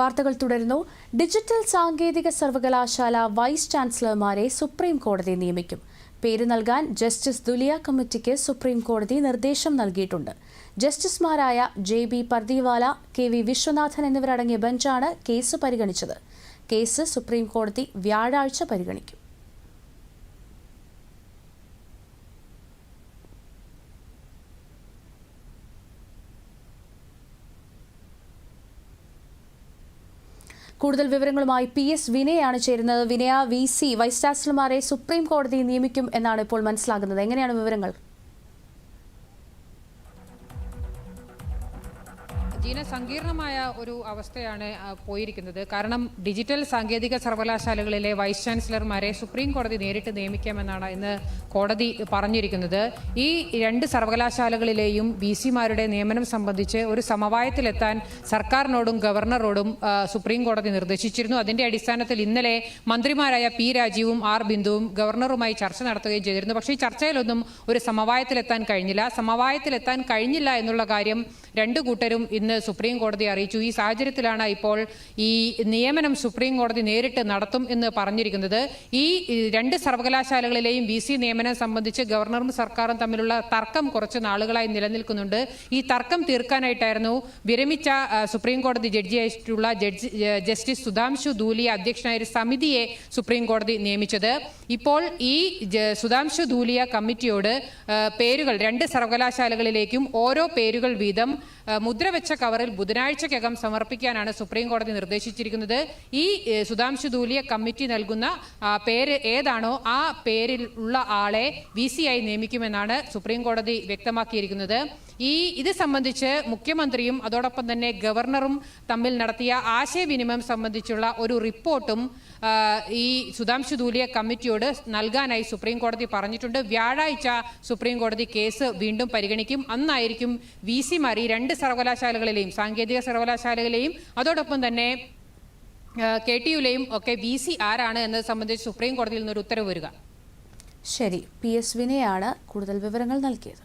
വാർത്തകൾ തുടരുന്നു. ഡിജിറ്റൽ സാങ്കേതിക സർവകലാശാല വൈസ് ചാൻസലർമാരെ സുപ്രീം കോടതി നിയമിക്കും. പേര് നൽകാൻ ജസ്റ്റിസ് ദുലിയ കമ്മിറ്റിക്ക് സുപ്രീം കോടതി നിർദ്ദേശം നൽകിയിട്ടുണ്ട്. ജസ്റ്റിസുമാരായ J B Pardiwala K V Viswanathan എന്നിവരടങ്ങിയ ബെഞ്ചാണ് കേസ് പരിഗണിച്ചത്. കേസ് സുപ്രീം കോടതി വ്യാഴാഴ്ച പരിഗണിക്കും. കൂടുതൽ വിവരങ്ങളുമായി പി എസ് വിനയാണ് ചേരുന്നത്. വിനയ വി സി വൈസ് ചാൻസലർമാരെ സുപ്രീം കോടതി നിയമിക്കും എന്നാണ് ഇപ്പോൾ മനസ്സിലാകുന്നത്. എങ്ങനെയാണ് വിവരങ്ങൾ? ജീന സങ്കീർണമായ ഒരു അവസ്ഥയാണ് പോയിരിക്കുന്നത്. കാരണം ഡിജിറ്റൽ സാങ്കേതിക സർവകലാശാലകളിലെ വൈസ് ചാൻസലർമാരെ സുപ്രീം കോടതി നേരിട്ട് നിയമിക്കാമെന്നാണ് ഇന്ന് കോടതി പറഞ്ഞിരിക്കുന്നത്. ഈ രണ്ട് സർവകലാശാലകളിലെയും വി സിമാരുടെ നിയമനം സംബന്ധിച്ച് ഒരു സമവായത്തിലെത്താൻ സർക്കാരിനോടും ഗവർണറോടും സുപ്രീം കോടതി നിർദ്ദേശിച്ചിരുന്നു. അതിന്റെ അടിസ്ഥാനത്തിൽ ഇന്നലെ മന്ത്രിമാരായ പി രാജീവും ആർ ബിന്ദുവും ഗവർണറുമായി ചർച്ച നടത്തുകയും ചെയ്തിരുന്നു. പക്ഷേ ഈ ചർച്ചയിലൊന്നും ഒരു സമവായത്തിലെത്താൻ കഴിഞ്ഞില്ല. സമവായത്തിലെത്താൻ കഴിഞ്ഞില്ല എന്നുള്ള കാര്യം രണ്ടു കൂട്ടരും ഇന്ന് സുപ്രീം കോടതി അറിയിച്ചു. ഈ സാഹചര്യത്തിലാണ് ഇപ്പോൾ ഈ നിയമനം സുപ്രീം കോടതി നേരിട്ട് നടത്തും എന്ന് പറഞ്ഞിരിക്കുന്നത്. ഈ രണ്ട് സർവകലാശാലകളിലെയും വി സി നിയമനം സംബന്ധിച്ച് ഗവർണറും സർക്കാരും തമ്മിലുള്ള തർക്കം കുറച്ച് നാളുകളായി നിലനിൽക്കുന്നുണ്ട്. ഈ തർക്കം തീർക്കാനായിട്ടായിരുന്നു വിരമിച്ച സുപ്രീം കോടതി ജഡ്ജിയായിട്ടുള്ള ജഡ്ജി ജസ്റ്റിസ് സുധാംശു ധൂലിയ അധ്യക്ഷനായ ഒരു സമിതിയെ സുപ്രീം കോടതി നിയമിച്ചത്. ഇപ്പോൾ ഈ സുധാംശു ധൂലിയ കമ്മിറ്റിയോട് പേരുകൾ രണ്ട് സർവകലാശാലകളിലേക്കും ഓരോ പേരുകൾ വീതം മുദ്രവെച്ച കവറിൽ ബുധനാഴ്ചക്കകം സമർപ്പിക്കാനാണ് സുപ്രീം കോടതി നിർദ്ദേശിച്ചിരിക്കുന്നത്. ഈ സുധാംശു ദൂലിയ കമ്മിറ്റി നൽകുന്ന പേര് ഏതാണോ ആ പേരിൽ ഉള്ള ആളെ വി സി ആയി നിയമിക്കുമെന്നാണ് സുപ്രീം കോടതി വ്യക്തമാക്കിയിരിക്കുന്നത്. ഈ ഇത് സംബന്ധിച്ച് മുഖ്യമന്ത്രിയും അതോടൊപ്പം തന്നെ ഗവർണറും തമ്മിൽ നടത്തിയ ആശയവിനിമയം സംബന്ധിച്ചുള്ള ഒരു റിപ്പോർട്ടും ഈ സുധാംശു ദൂലിയ കമ്മിറ്റിയോട് നൽകാനായി സുപ്രീം കോടതി പറഞ്ഞിട്ടുണ്ട്. വ്യാഴാഴ്ച സുപ്രീം കോടതി കേസ് വീണ്ടും പരിഗണിക്കും. അന്നായിരിക്കും വി സിമാർ ഈ രണ്ട് സർവകലാശാലകളിലെയും സാങ്കേതിക സർവകലാശാലകളിലെയും അതോടൊപ്പം തന്നെ കെ ടി യുലെയും ഒക്കെ വി സി ആരാണ് എന്നത് സംബന്ധിച്ച് സുപ്രീം കോടതിയിൽ നിന്നൊരു ഉത്തരവ് വരിക. ശരി. പി എസ് വിനയാണ് കൂടുതൽ വിവരങ്ങൾ നൽകിയത്.